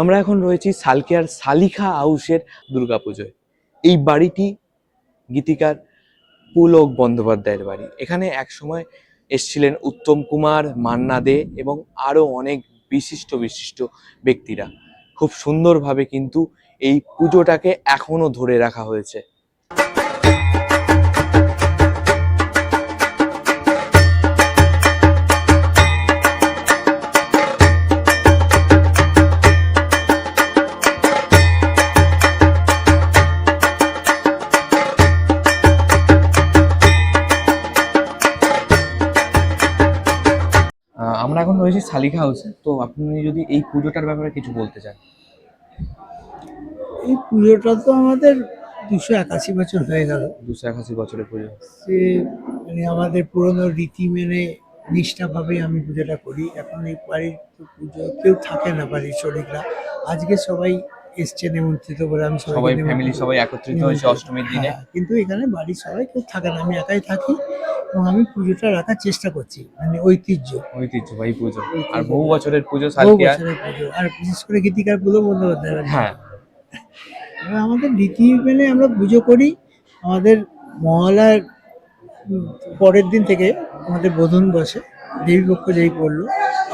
আমরা এখন রয়েছি সালকিয়ার সালিখা হাউসের দুর্গাপুজোয়। এই বাড়িটি গীতিকার পুলক বন্দ্যোপাধ্যায়ের বাড়ি। এখানে একসময় এসছিলেন উত্তম কুমার, মান্না দে এবং আরও অনেক বিশিষ্ট বিশিষ্ট ব্যক্তিরা। খুব সুন্দরভাবে কিন্তু এই পুজোটাকে এখনও ধরে রাখা হয়েছে। সালিখা হাউসে তো আপনি যদি এই পুজোটার ব্যাপারে কিছু বলতে চান। এই পুজোটা তো আমাদের দুশো একাশি বছর হয়ে গেল। দুশো একাশি বছরের পুজো। সে মানে আমাদের পুরনো রীতি মেনে নিষ্ঠাভাবেই আমি পুজোটা করি। এখন এই বাড়ির পুজো কেউ থাকে না বাড়ির শরীররা আজকে সবাই এসছে নিমন্ত্রিত করে আমি সবাই ফ্যামিলি সবাই একত্রিত হয়েছে অষ্টমীর দিনে। হ্যাঁ, কিন্তু এখানে বাড়ির সবাই কেউ থাকে না আমি একাই থাকি এবং আমি পুজোটা রাখার চেষ্টা করছি মানে ঐতিহ্য। ঐতিহ্যবাহী পুজো। আর বহু বছরের পুজো সালকিয়া। পুজো। আর বিশেষ করে গীতিকার পুজো বন্দ্যোপাধ্যায়। হ্যাঁ। এবার আমাদের রীতি মেনে আমরা পুজো করি আমাদের মহালয়ার পরের দিন থেকে আমাদের বোধন বসে দেবীপক্ষ যেই পড়ল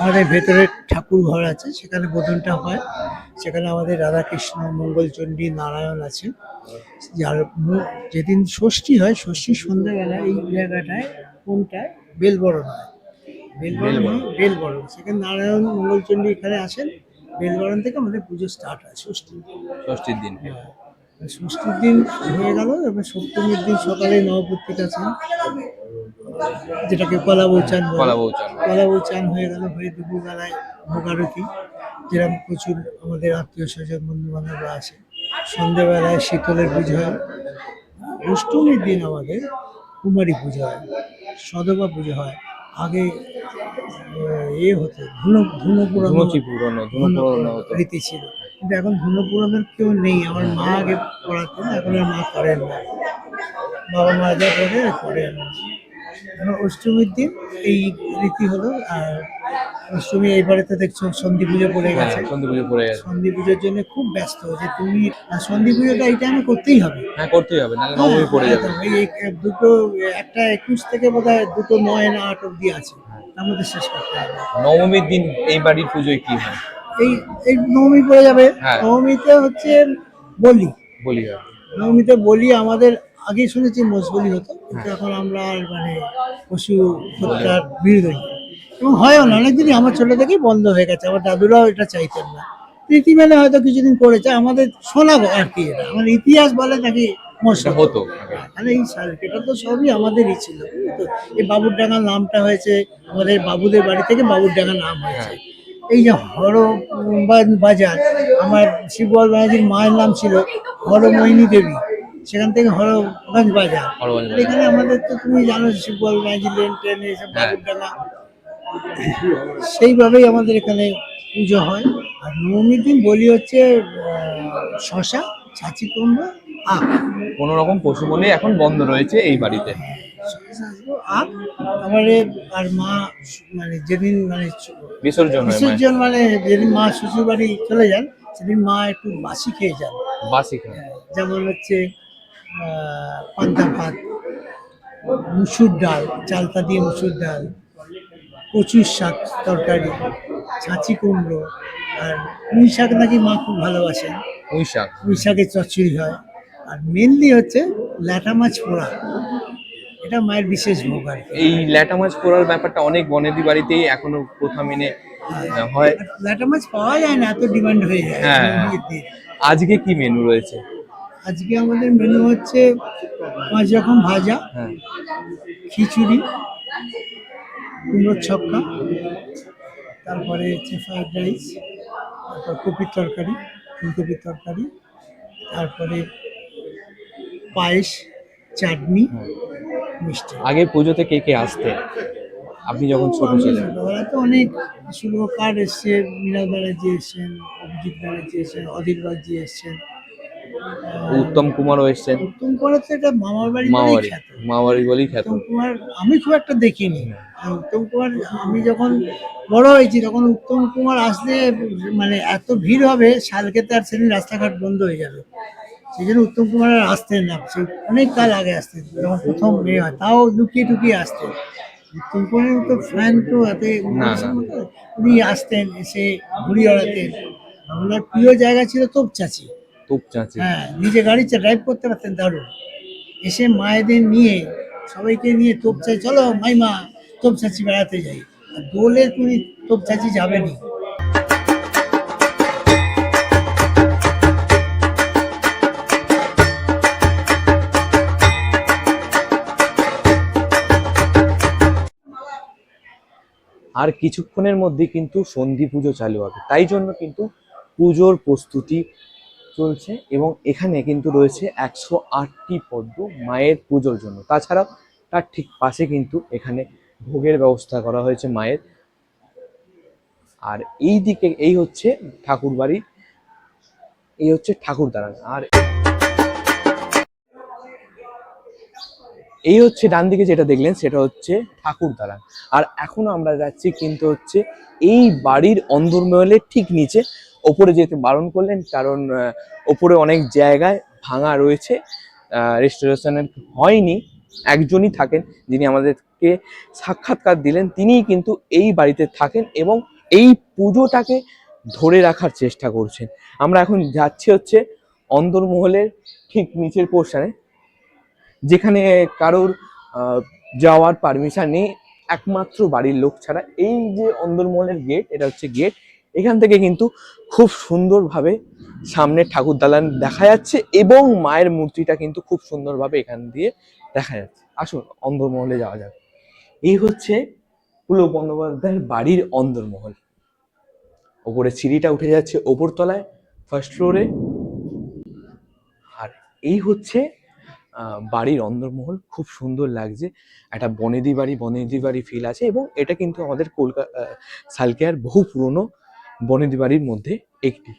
আমাদের ভেতরে ঠাকুর ঘর আছে সেখানে বোধনটা হয়। সেখানে আমাদের রাধাকৃষ্ণ মঙ্গলচণ্ডী নারায়ণ আছে যার যেদিন ষষ্ঠী হয় ষষ্ঠীর সন্ধ্যাবেলা এই জায়গাটায় কোনটায়? বেলবরণ হয়। বেলবরণ বেলবরণ। বেলবরণ। সেখানে নারায়ণ মঙ্গলচণ্ডী এখানে আসেন। বেলবরণ থেকে আমাদের পুজো স্টার্ট হয় ষষ্ঠী ষষ্ঠীর দিন। হ্যাঁ, ষষ্ঠীর দিন হয়ে গেল এবার সপ্তমীর দিন সকালে নবপত্রিকা চান যেটাকে কলা বৌচান। কলা বৌচান কলা বৌচান হয়ে গেল হয়ে দুপুরবেলায় ভোগারতি যেরকম প্রচুর আমাদের আত্মীয় স্বজন বন্ধু বান্ধবরা আসে। সন্ধেবেলায় শীতলের পুজো হয়। অষ্টমীর দিন আমাদের কুমারী পুজো হয় সদবা পুজো হয়। আগে এ হতো ধুনো ধুনো পুরানো রীতি ছিল। কিন্তু এখন ধুনো পুরানোর কেউ নেই। আমার মা আগে পড়াতেন এখন আর মা করেন না। বাবা মা যা করে করেন না। অষ্টমীর দিন এই রীতি হলো আর অষ্টমী এইবারে তো দেখছ সন্ধি পুজো পড়ে হ্যাঁ গেছে। সন্ধি পুজো পড়ে গেছে। সন্ধি পুজোর জন্য খুব ব্যস্ত যে তুমি সন্ধি পুজোটা এই টাইমে করতেই হবে। হ্যাঁ করতেই হবে নাহলে নবমী পড়ে যাবে। এই দুটো একটা একুশ থেকে বোধ হয় দুটো নয় না আট অব্দি আছে। তার মধ্যে শেষ করতে হবে। নবমীর দিন এই বাড়ির পুজোয় কি হয়? এই এই নবমী পড়ে যাবে। হ্যাঁ। নবমীতে হচ্ছে বলি। বলি হয়। নবমীতে বলি আমাদের আগে শুনেছি মোষ বলি হতো কিন্তু এখন আমরা আর মানে পশু হত্যার বিরোধী এবং হয়ও না অনেকদিনই আমার ছোট থেকেই বন্ধ হয়ে গেছে আমার দাদুরাও এটা চাইতেন না। রীতি মেনে হয়তো কিছুদিন করেছে আমাদের শোনা আর কি এটা। আমাদের ইতিহাস বলে নাকি এটা হতো। তাহলে এই এটা তো সবই আমাদেরই ছিল? এই বাবুরডাঙ্গার নামটা হয়েছে আমাদের বাবুদের বাড়ি থেকে বাবুরডাঙ্গা নাম হয়েছে। এই যে হর বাজার আমার শিবল ব্যানার্জির মায়ের নাম ছিল হরমোহিনী দেবী। সেখান থেকে হরগঞ্জ বাজার। এখানে আমাদের তো তুমি জানো শিবগঞ্জ ব্যানার্জি লেন ট্রেন এইসব হ্যাঁ। বাবুরডাঙ্গা সেইভাবেই আমাদের এখানে পুজো হয়। আর নবমীর দিন বলি হচ্ছে শশা ছাঁচি কুমড়ো আখ। কোনো রকম পশু বলে এখন বন্ধ রয়েছে এই বাড়িতে। আর তারপরে আর মা মানে যেদিন মানে বিসর্জন বিসর্জন মানে যেদিন মা শ্বশুর বাড়ি চলে যান সেদিন মা একটু বাসি খেয়ে যান। বাসি খায়। যেমন হচ্ছে পান্তা ভাত মুসুর ডাল চালতা দিয়ে মুসুর ডাল কচুর শাক তরকারি ছাঁচি কুমড়ো আর পুঁই শাক নাকি মা খুব ভালোবাসেন। পুঁই শাক। পুঁই শাকের চচ্চড়ি হয়। আর মেনলি হচ্ছে ল্যাটা মাছ পোড়া। এটা মায়ের বিশেষ ভোগ আর এই ল্যাটা মাছ পোড়ার ব্যাপারটা অনেক বনেদি বাড়িতেই এখনও প্রথা মেনে হয়। ল্যাটা মাছ পাওয়া যায় না এত ডিমান্ড হয়ে যায়। হ্যাঁ। আজকে কি মেনু রয়েছে? আজকে আমাদের মেনু হচ্ছে পাঁচ রকম ভাজা হ্যাঁ। খিচুড়ি কুমড়োর ছক্কা তারপরে হচ্ছে ফ্রাইড রাইস তারপর কপির তরকারি ফুলকপির তরকারি তারপরে পায়েস চাটনি মিষ্টি। আগে পুজোতে কে কে আসতে? আপনি যখন ছোট ছিলেন। তো অনেক শুভকার এসছে মীরা ব্যানার্জি এসছেন অভিজিৎ ব্যানার্জি এসছেন অধীর বাগজি এসছেন। উত্তম কুমারও এসছেন। উত্তম কুমার তো এটা মামার বাড়ি বলেই মাওয়ারি খ্যাত। মাওয়ারি বলেই খ্যাত। উত্তম কুমার আমি খুব একটা দেখিনি। উত্তম কুমার আমি যখন বড় হয়েছি তখন উত্তম কুমার আসলে মানে এত ভিড় হবে শালকেতে আর সেদিন রাস্তাঘাট বন্ধ হয়ে যাবে। সেই জন্য উত্তম কুমার আর আসতেন না। সে অনেক কাল আগে আসতেন যখন প্রথম মেয়ে হয় তাও লুকিয়ে টুকিয়ে আসতেন। উত্তম কুমারের তো ফ্যান তো এতে। উনি আসতেন এসে ঘুড়ি ওড়াতেন আমার প্রিয় জায়গা ছিল তোপচাচি। তোপ চাঁচে। হ্যাঁ নিজে গাড়ি ড্রাইভ করতে পারতেন দারুণ। এসে মায়েদের নিয়ে সবাইকে নিয়ে তোপ চাই চলো মাইমা তোপচাচি বেড়াতে যাই। দোলে তুমি তোপ তোপচাচি যাবেনি আর কিছুক্ষণের মধ্যে কিন্তু সন্ধি পুজো চালু হবে। তাই জন্য কিন্তু পুজোর প্রস্তুতি চলছে এবং এখানে কিন্তু রয়েছে একশো আটটি পদ্ম মায়ের পুজোর জন্য। তাছাড়াও তার ঠিক পাশে কিন্তু এখানে ভোগের ব্যবস্থা করা হয়েছে মায়ের। আর এই দিকে, এই হচ্ছে ঠাকুর বাড়ি এই হচ্ছে ঠাকুর দালান আর এই হচ্ছে ডান দিকে যেটা দেখলেন, সেটা হচ্ছে ঠাকুর দালান আর এখন আমরা যাচ্ছি কিন্তু হচ্ছে এই বাড়ির অন্দরমহলের ঠিক নিচে। ওপরে যেতে বারণ করলেন, কারণ ওপরে অনেক জায়গায় ভাঙা রয়েছে। রেস্টোরেশনের হয়নি, একজনই থাকেন যিনি আমাদেরকে সাক্ষাৎকার দিলেন। তিনিই কিন্তু এই বাড়িতে থাকেন এবং এই পুজোটাকে ধরে রাখার চেষ্টা করছেন। আমরা এখন যাচ্ছি হচ্ছে অন্দরমহলের ঠিক নিচের পোর্শনে যেখানে কারোর যাওয়ার পারমিশন নেই, একমাত্র বাড়ির লোক ছাড়া। এই যে অন্দরমহলের গেট এটা হচ্ছে গেট এখান থেকে কিন্তু খুব সুন্দরভাবে সামনে ঠাকুর দালান দেখা যাচ্ছে এবং মায়ের মূর্তিটা কিন্তু খুব সুন্দরভাবে এখান দিয়ে দেখা যাচ্ছে। আসুন, অন্দরমহলে যাওয়া যাক। এই হচ্ছে পুলক বন্দ্যোপাধ্যায়ের বাড়ির অন্দরমহল। ওপরে সিঁড়িটা উঠে যাচ্ছে ওপর তলায় ফার্স্ট ফ্লোরে আর এই হচ্ছে বাড়ির অন্দরমহল খুব সুন্দর লাগছে। একটা বনেদি বাড়ি বনেদি বাড়ি ফিল আছে এবং এটা কিন্তু আমাদের কলকাতা সালকেয়ার বহু পুরনো বনেদি বাড়ির মধ্যে একটি।